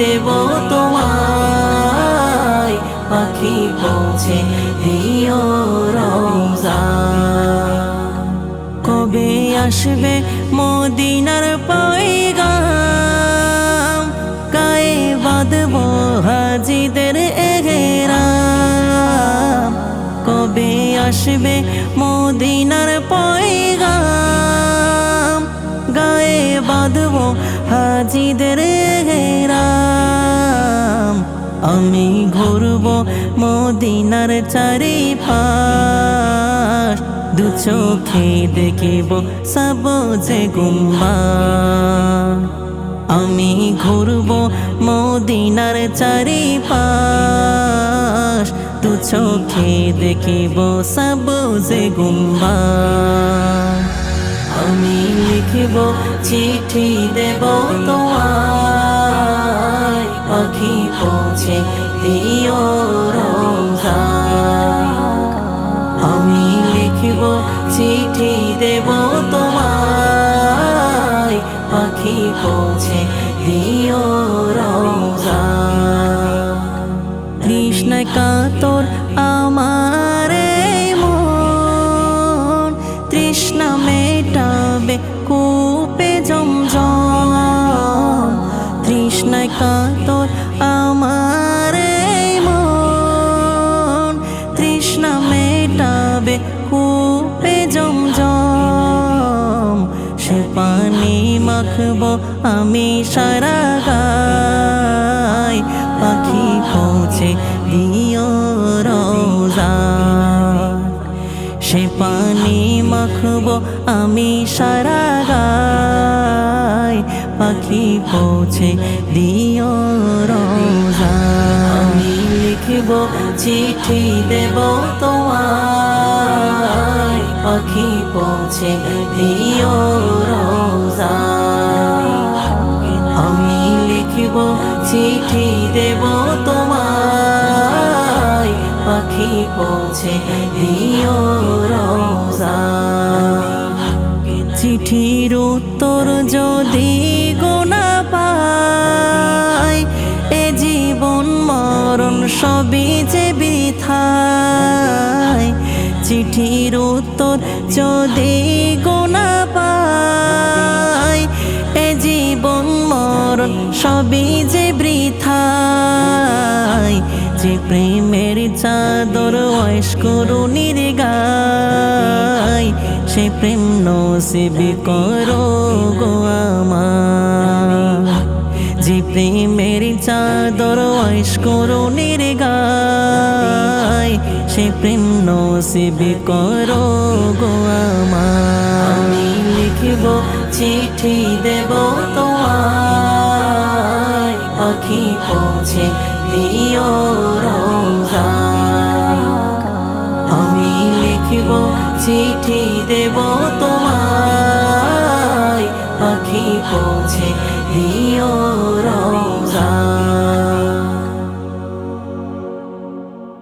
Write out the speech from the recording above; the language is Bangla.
দেব তোমায়। পাখি পৌঁছে দিও রোজা কবে আসবে মদিনার পাইগাম গায়ে বাঁধব হাজিদের এগেরাম কবে আসবে মদিনার পাইগাম গায়ে বাঁধব হাজিদের আমি ঘুরব মদিনার চারি পাশ দু চোখে দেখিব সবজে গুম্বা। আমি ঘুরব মদিনার চারি পাশ দু চোখে দেখিব সবজে গুম্বা। আমি লিখব চিঠি দেব তোমায়। পাখি পৌঁছে দিও আমি লিখব চিঠি দেব তোমায়। পাখি পৌঁছে দিও রোজা মেটাবে কূপে জমজম। সে পানি মাখব আমি সারা গায়। পাখি পৌঁছে দিও রোজা। সে পানি মাখব আমি সারা গায়। পাখি পৌঁছে দিও রোজা। আমি লিখব, চিঠি দেব তোমায় পাখি পৌঁছে আমি লিখব, চিঠি দেব তোমায়। পাখি পৌঁছে রোজা। চিঠির উত্তর যদি গোনা পাই, এ জীবন মরণ সবই যে উত্তর যদি গোনা পাই, এ জীবন মরণ সবই যে বৃথায় যে প্রেমের চাদর ওয়াইশ করুনির গায় সে প্রেম নসিব করো গো আমার প্রেমের চাদর ওয়াইশ করুনির গায়। সে প্রেম নসিব করো গো আমার আমি লিখব, চিঠি দেব তোমায়। পাখি পৌঁছে দিও রোজা। আমি লিখব, চিঠি দেব তোমায়। পাখি পৌঁছে দিও রোজা।